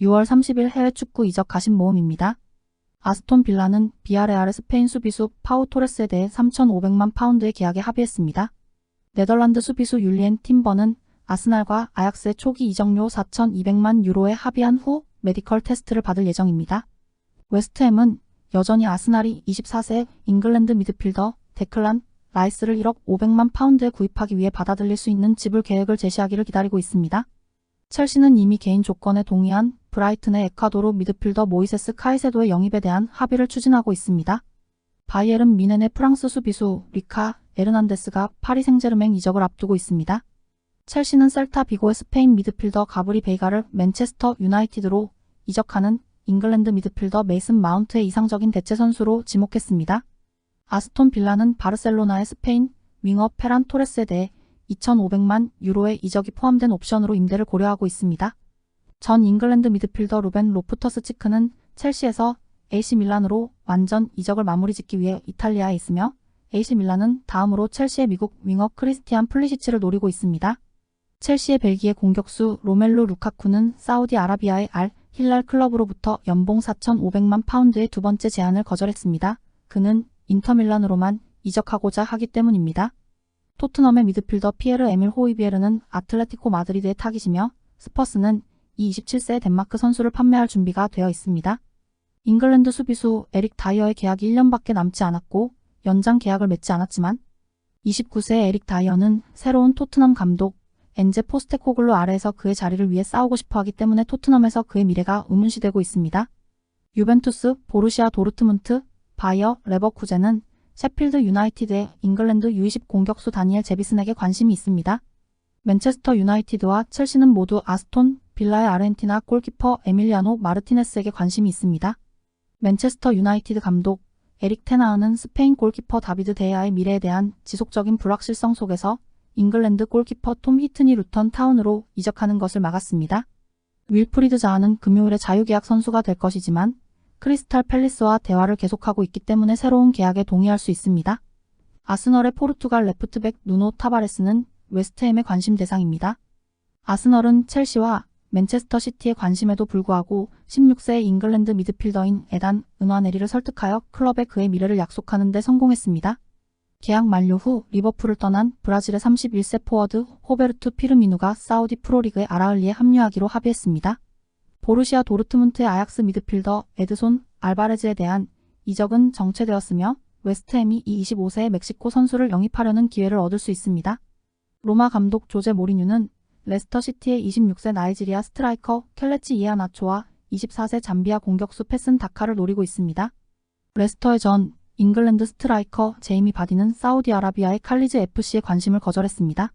6월 30일 해외 축구 이적 가심 모음입니다. 아스톤 빌라는 비아레알의 스페인 수비수 파우 토레스에 대해 3,500만 파운드의 계약에 합의했습니다. 네덜란드 수비수 율리엔 팀버는 아스날과 아약스의 초기 이적료 4,200만 유로에 합의한 후 메디컬 테스트를 받을 예정입니다. 웨스트햄은 여전히 아스날이 24세 잉글랜드 미드필더 데클란 라이스를 1억 500만 파운드에 구입하기 위해 받아들일 수 있는 지불 계획을 제시하기를 기다리고 있습니다. 첼시는 이미 개인 조건에 동의한 브라이튼의 에콰도르 미드필더 모이세스 카이세도의 영입에 대한 합의를 추진하고 있습니다. 바이에른 미넨의 프랑스 수비수 리카 에르난데스가 파리 생제르맹 이적을 앞두고 있습니다. 첼시는 셀타 비고의 스페인 미드필더 가브리 베이가를 맨체스터 유나이티드로 이적하는 잉글랜드 미드필더 메이슨 마운트의 이상적인 대체 선수로 지목했습니다. 아스톤 빌라는 바르셀로나의 스페인 윙어 페란 토레스에 대해 2,500만 유로의 이적이 포함된 옵션으로 임대를 고려하고 있습니다. 전 잉글랜드 미드필더 루벤 로프터스 치크는 첼시에서 AC 밀란으로 완전 이적을 마무리 짓기 위해 이탈리아에 있으며 AC 밀란은 다음으로 첼시의 미국 윙어 크리스티안 플리시치를 노리고 있습니다. 첼시의 벨기에 공격수 로멜루 루카쿠는 사우디아라비아의 알 힐랄 클럽으로부터 연봉 4,500만 파운드의 두 번째 제안을 거절했습니다. 그는 인터밀란으로만 이적하고자 하기 때문입니다. 토트넘의 미드필더 피에르 에밀 호이비에르는 아틀레티코 마드리드의 타깃이며 스퍼스는 이 27세 덴마크 선수를 판매할 준비가 되어 있습니다. 잉글랜드 수비수 에릭 다이어의 계약이 1년밖에 남지 않았고 연장 계약을 맺지 않았지만 29세 에릭 다이어는 새로운 토트넘 감독 엔제 포스테코글루 아래에서 그의 자리를 위해 싸우고 싶어 하기 때문에 토트넘에서 그의 미래가 의문시되고 있습니다. 유벤투스, 보루시아 도르트문트, 바이어, 레버쿠젠은 셰필드 유나이티드의 잉글랜드 U20 공격수 다니엘 제비슨에게 관심이 있습니다. 맨체스터 유나이티드와 첼시는 모두 아스톤 빌라의 아르헨티나 골키퍼 에밀리아노 마르티네스에게 관심이 있습니다. 맨체스터 유나이티드 감독 에릭 테나우는 스페인 골키퍼 다비드 데야의 미래에 대한 지속적인 불확실성 속에서 잉글랜드 골키퍼 톰 히트니 루턴 타운으로 이적하는 것을 막았습니다. 윌프리드 자하는 금요일에 자유계약 선수가 될 것이지만 크리스탈 팰리스와 대화를 계속하고 있기 때문에 새로운 계약에 동의할 수 있습니다. 아스널의 포르투갈 레프트백 누노 타바레스는 웨스트햄의 관심 대상입니다. 아스널은 첼시와 맨체스터 시티의 관심에도 불구하고 16세 잉글랜드 미드필더인 에단 은화네리를 설득하여 클럽에 그의 미래를 약속하는 데 성공했습니다. 계약 만료 후 리버풀을 떠난 브라질의 31세 포워드 호베르투 피르미누가 사우디 프로리그의 아라을리에 합류하기로 합의했습니다. 보르시아 도르트문트의 아약스 미드필더 에드손 알바레즈에 대한 이적은 정체되었으며 웨스트햄이 이 25세의 멕시코 선수를 영입하려는 기회를 얻을 수 있습니다. 로마 감독 조제 모리뉴는 레스터 시티의 26세 나이지리아 스트라이커 켈레치 이아나초와 24세 잠비아 공격수 패슨 다카를 노리고 있습니다. 레스터의 전 잉글랜드 스트라이커 제이미 바디는 사우디아라비아의 칼리즈 FC에 관심을 거절했습니다.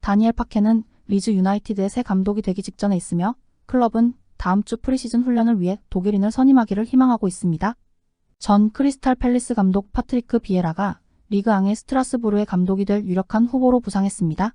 다니엘 파케는 리즈 유나이티드의 새 감독이 되기 직전에 있으며 클럽은 다음 주 프리시즌 훈련을 위해 독일인을 선임하기를 희망하고 있습니다. 전 크리스탈 팰리스 감독 파트리크 비에라가 리그앙의 스트라스부르의 감독이 될 유력한 후보로 부상했습니다.